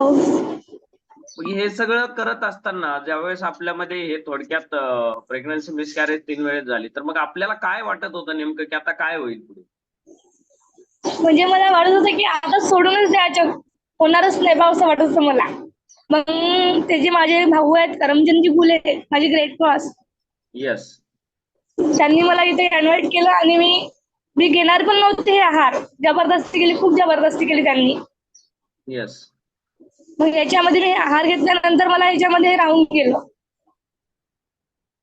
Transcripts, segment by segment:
हे सगळं करत असताना ज्यावेळेस आपल्यामध्ये हे थोडक्यात प्रेग्नन्सी मिसकॅरेज तीन वेळेस झाली तर मग आपल्याला काय वाटत होतं नेमकं की आता काय होईल पुढे? म्हणजे मला वाटत होतं की आता सोडूनच द्यायचं होणारच नाही बा असं वाटत होतं मला. मग ते जे माझे भाऊ आहेत करमचंदजी गुले माझी ग्रेट क्रॉस येस त्यांनी मला इथे इन्व्हाइट केलं आणि मी मी घेणार पण नव्हते हे आहार. जबरदस्ती केली खूप जबरदस्ती केली त्यांनी. येस मग याच्यामध्ये मी आहार घेतल्यानंतर मला याच्यामध्ये राहून गेलं.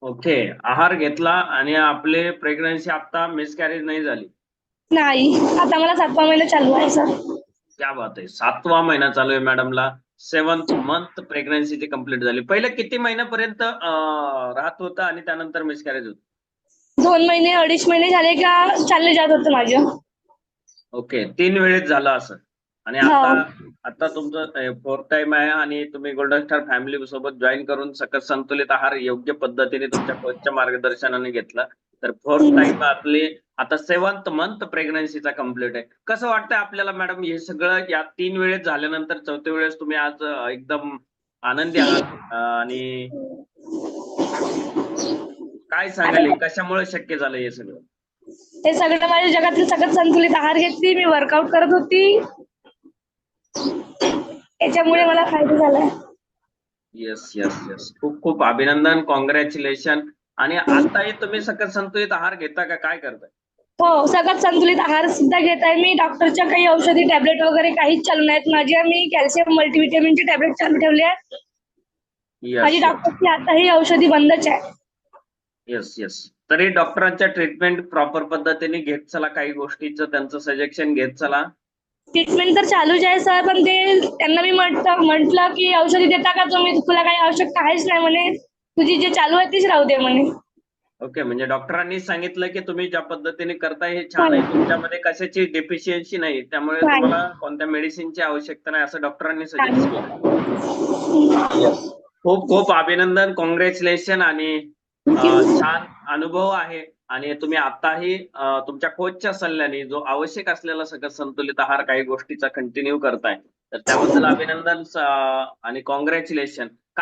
ओके. आहार घेतला आणि आपले प्रेग्नन्सी आता मिसकॅरेज नाही झाली. नाही. आता मला सातवा महिना चालू आहे सर क्या बात आहे. सातवा महिना चालू आहे मॅडमला सेवन्थ मंथ प्रेग्नन्सी कंप्लीट झाली. पहिले किती महिन्यापर्यंत अं, राहत होतं आणि त्यानंतर मिसकॅरेज होत? दोन महिने अडीच महिने झाले का चालले जात होतं माझं. ओके. तीन वेळेस झालं असं आणि. आता आता तुमचं फोर्थ टाइम आहे आणि तुम्ही गोल्डन स्टार फॅमिली सोबत जॉईन करून सकस संतुलित आहार योग्य पद्धतीने तुमच्या कोचच्या मार्गदर्शनाने घेतला तर फोर्थ. टाइम आपली आता सेवन्थ मंथ प्रेग्नन्सीचा कंप्लीट आहे कसं वाटतंय आपल्याला मॅडम हे सगळं या तीन वेळेस झाल्यानंतर चौथ्या वेळेस तुम्ही आज एकदम आनंदी आहात आणि काय सांगाल? कशामुळे शक्य झालं हे सगळं हे सगळं माझ्या जगातील सगळं संतुलित आहार घेतली मी वर्कआउट करत होती याच्यामुळे मला फायदा झालाय. येस येस येस खूप खूप अभिनंदन कॉंग्रॅच्युलेशन आणि आताही तुम्ही सकस संतुलित आहार घेता का? काय करताय? हो सगळ्यात संतुलित आहार सुद्धा घेत आहे मी. डॉक्टरच्या काही औषधी टॅबलेट वगैरे काहीच चालू नाहीत माझ्या मी कॅल्शियम मल्टीव्हिटॅमिनचे टॅबलेट चालू ठेवले आहेत. माझी डॉक्टरची आता ही औषधी बंदच आहे. येस येस तरी डॉक्टरांच्या ट्रीटमेंट प्रॉपर पद्धतीने घेत चला काही गोष्टीचं. त्यांचं सजेशन घेत चला. ट्रीटमेंट तर चालूच आहे सर पण ते त्यांना मी म्हटलं म्हटलं की औषधी देता का तुम्ही? तुला काही आवश्यकता आहेच नाही म्हणे. तुझी जे चालू आहे तीच राहू दे म्हणे. ओके म्हणजे डॉक्टरांनी सांगितलं की तुम्ही ज्या पद्धतीने करताय हे छान आहे. तुमच्यामध्ये कशाची डेफिशियन्सी नाही. त्यामुळे. तुम्हाला कोणत्या मेडिसिनची आवश्यकता नाही असं डॉक्टरांनी सजेस्ट केलं. खूप खूप अभिनंदन कॉंग्रॅच्युलेशन आणि छान अनुभव आहे. आणि तुम्ही आताही तुमच्या कोचच्या सल्ल्याने जो आवश्यक असलेला सगळं संतुलित आहार काही गोष्टीचा कंटिन्यू करताय. तर त्याबद्दल अभिनंदन आणि कॉंग्रॅच्युलेशन